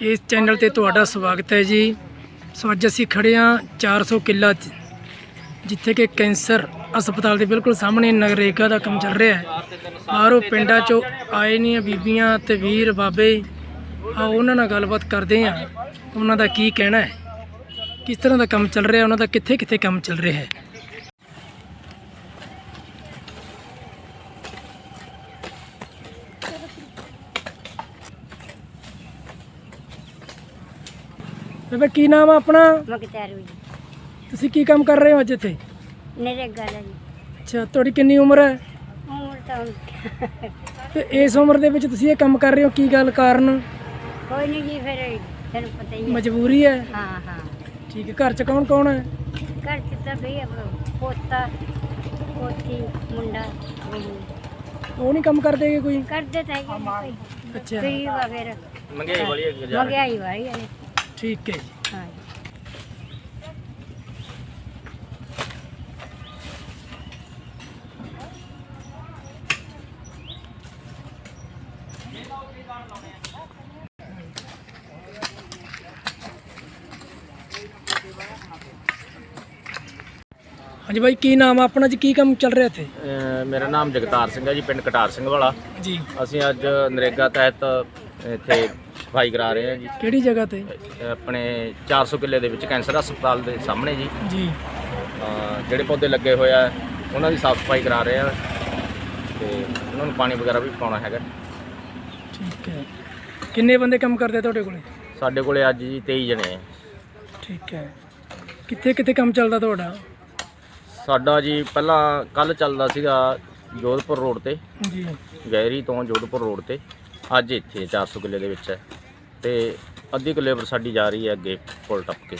ਇਸ ਚੈਨਲ ਤੇ ਤੁਹਾਡਾ ਸਵਾਗਤ ਹੈ ਜੀ। ਸੋ ਅੱਜ ਅਸੀਂ ਖੜੇ ਹਾਂ 400 ਕਿੱਲਾ 'ਚ, ਜਿੱਥੇ ਕਿ ਕੈਂਸਰ ਹਸਪਤਾਲ ਦੇ ਬਿਲਕੁਲ ਸਾਹਮਣੇ ਨਗਰੇਗਾ ਦਾ ਕੰਮ ਚੱਲ ਰਿਹਾ ਹੈ। ਬਾਹਰੋਂ ਪਿੰਡਾਂ 'ਚੋਂ ਆਏ ਨੇ ਬੀਬੀਆਂ ਤੇ ਵੀਰ, ਬਾਬੇ। ਆ ਉਹਨਾਂ ਨਾਲ ਗੱਲਬਾਤ ਕਰਦੇ ਹਾਂ। ਉਹਨਾਂ ਦਾ ਕੀ ਕਹਿਣਾ ਹੈ? ਕਿਸ ਤਰ੍ਹਾਂ ਦਾ ਕੰਮ ਚੱਲ ਰਿਹਾ? ਉਹਨਾਂ ਦਾ ਕਿੱਥੇ ਕਿੱਥੇ ਕੰਮ ਚੱਲ ਰਿਹਾ ਹੈ? ਬੇਬੇ ਕੀ ਨਾਮ ਆ ਆਪਣਾ? ਮਗਤਾਰੂ ਜੀ ਤੁਸੀਂ ਕੀ ਕੰਮ ਕਰ ਰਹੇ ਹੋ ਅੱਜ ਇੱਥੇ? ਨਰੇਗਾ ਦਾ ਜੀ। ਅੱਛਾ ਤੁਹਾਡੀ ਕਿੰਨੀ ਉਮਰ ਹੈ? ਉਮਰ ਤਾਂ ਹੁਣ ਤੇ ਇਸ ਉਮਰ ਦੇ ਵਿੱਚ ਤੁਸੀਂ ਇਹ ਕੰਮ ਕਰ ਰਹੇ ਹੋ ਕੀ ਗੱਲ ਕਾਰਨ? ਕੋਈ ਨਹੀਂ ਜੀ ਫਿਰ ਤੈਨੂੰ ਪਤਾ ਹੀ ਹੈ। ਮਜਬੂਰੀ ਹੈ? ਹਾਂ ਹਾਂ। ਠੀਕ ਹੈ ਘਰ ਚ ਕੌਣ ਕੌਣ ਹੈ? ਘਰ ਚ ਤਾਂ ਭਈ ਅਬ ਪੋਤਾ ਪੋਤੀ ਮੁੰਡਾ ਬਹੂ ਉਹ ਨਹੀਂ ਕੰਮ ਕਰਦੇ ਕੋਈ? ਕਰਦੇ ਤਾਂ ਹੈਗੇ ਨੇ ਕੋਈ। ਅੱਛਾ। ਗਰੀਬ ਆ ਫਿਰ। ਮਹਿੰਗਾਈ ਵਾਲੀ ਹੈ ਮਹਿੰਗਾਈ ਵਾਲੀ ਹੈ ਠੀਕ ਹੈ ਜੀ। ਹਾਂ ਹਾਂਜੀ ਬਾਈ ਕੀ ਨਾਮ ਆ ਆਪਣਾ ਜੀ? ਕੀ ਕੰਮ ਚੱਲ ਰਿਹਾ ਇੱਥੇ? ਅਹ ਮੇਰਾ ਨਾਮ ਜਗਤਾਰ ਸਿੰਘ ਹੈ ਜੀ ਪਿੰਡ ਕਟਾਰ ਸਿੰਘ ਵਾਲਾ। ਜੀ। ਅਸੀਂ ਅੱਜ ਨਰੇਗਾ ਤਹਿਤ ਇੱਥੇ ਸਫ਼ਾਈ ਕਰਾ ਰਹੇ ਹਾਂ ਜੀ। ਕਿਹੜੀ ਜਗ੍ਹਾ ਤੇ? ਆਪਣੇ 400 ਕਿੱਲੇ ਦੇ ਵਿੱਚ ਕੈਂਸਰ ਹਸਪਤਾਲ ਦੇ ਸਾਹਮਣੇ ਜੀ। ਜੀ। ਜਿਹੜੇ ਪੌਦੇ ਲੱਗੇ ਹੋਏ ਆ ਉਹਨਾਂ ਦੀ ਸਾਫ਼ ਸਫ਼ਾਈ ਕਰਾ ਰਹੇ ਆ। ਤੇ ਉਹਨਾਂ ਨੂੰ ਪਾਣੀ ਵਗੈਰਾ ਵੀ ਪਾਉਣਾ ਹੈਗਾ। ਠੀਕ ਹੈ। ਕਿੰਨੇ ਬੰਦੇ ਕੰਮ ਕਰਦੇ ਆ ਤੁਹਾਡੇ ਕੋਲੇ? ਸਾਡੇ ਕੋਲੇ ਅੱਜ ਜੀ 23 ਜਣੇ ਆ। ਠੀਕ ਹੈ। ਕਿੱਥੇ ਕਿੱਥੇ ਕੰਮ ਚੱਲਦਾ ਤੁਹਾਡਾ? ਸਾਡਾ ਜੀ ਪਹਿਲਾਂ ਕੱਲ ਚੱਲਦਾ ਸੀਗਾ ਜੋਧਪੁਰ ਰੋਡ ਤੇ। ਜੀ। ਗੈਰੀ ਤੋਂ ਜੋਧਪੁਰ ਰੋਡ ਤੇ। ਅੱਜ ਇੱਥੇ 400 ਕਿੱਲੇ ਦੇ ਵਿੱਚ ਹੈ। ਤੇ ਅੱਧੀ ਕੁ ਲੇਬਰ ਸਾਡੀ ਜਾ ਰਹੀ ਹੈ ਅੱਗੇ ਪੁਲ ਟੱਪ ਕੇ।